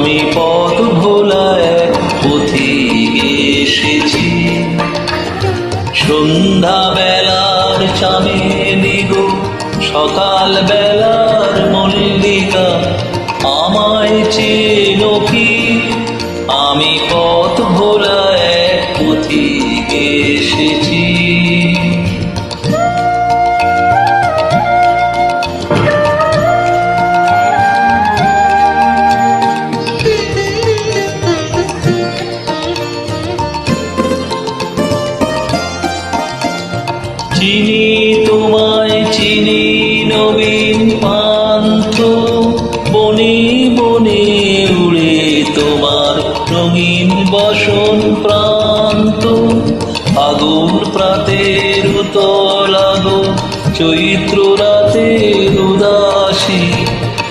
আমি বেলার চামেলি গো সকাল বেলার মল্লিকা আমায় চেনো কি? আমি তোমায় চিনি নবীন পান্থ। বনে বনে উড়ে তোমার রঙিন বসন প্রান্ত। আগুন প্রাতের উতলাগো চৈত্র রাতের উদাসী।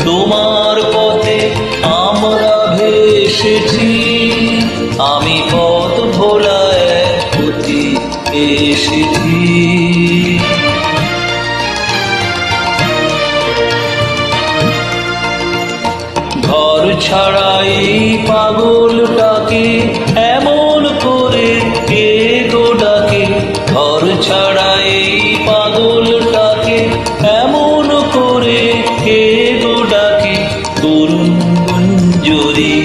তোমার পথে আমরা ভেসেছি। আমি পথ ভোলা এক পথি এসেছি। ছাড়াই পাগলটাকে এমন করে কে গো ডাকে? ঘর ছাড়াই পাগলটাকে এমন করে কে গো ডাকে? তরুণ গুঞ্জরি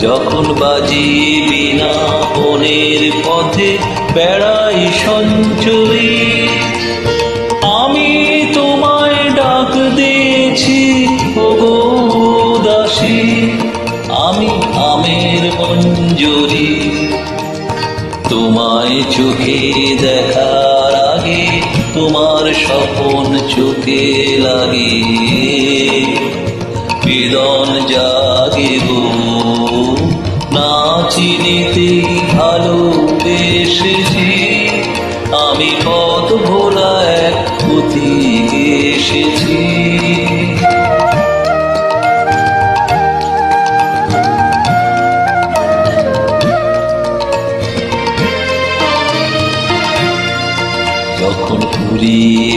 যখন বাজি বিনা বনের পথে বেড়াই সঞ্চরী। মঞ্জুরি। তোমায় চোখে দেখার আগে তোমার স্বপন চোখে লাগে। বেদন জাগে গো, না চিনিতেই ভালোবেসেছি। আমি পথ ভোলা এক পথিক এসেছি।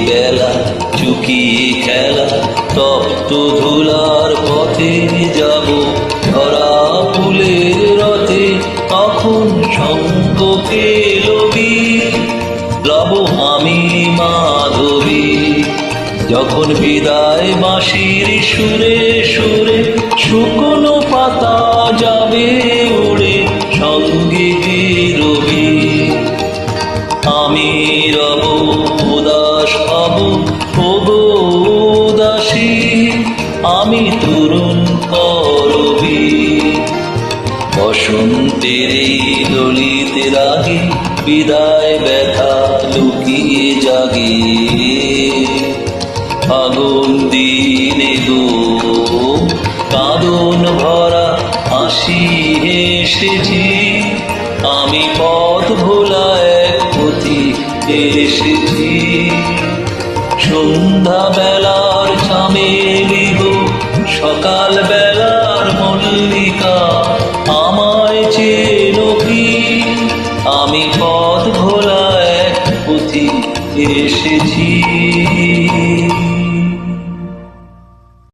বেলা চুকি খেলা তপ্ত ধুলার পথে যাব। ধরা ফুলের রথে তখন সঙ্গ লবি লব আমি মাধবী। যখন বিদায় বাঁশির সুরে সুরে শুকনো পাতা যাবে উড়ে আমি তরুণ করবি বসন্তের দলিত রাগে বিদায় ব্যথা লুকিয়ে জাগে। আগুন দিনে গো, কাঁদন ভরা হাসি এসেছি আমি পথ ভোলা এক পথি এসেছি। সন্ধ্যা বেলার চামেলি গো সকাল বেলার মল্লিকা আমায় চেন আমি পথ ভোলা এক পুঁথি এসেছি।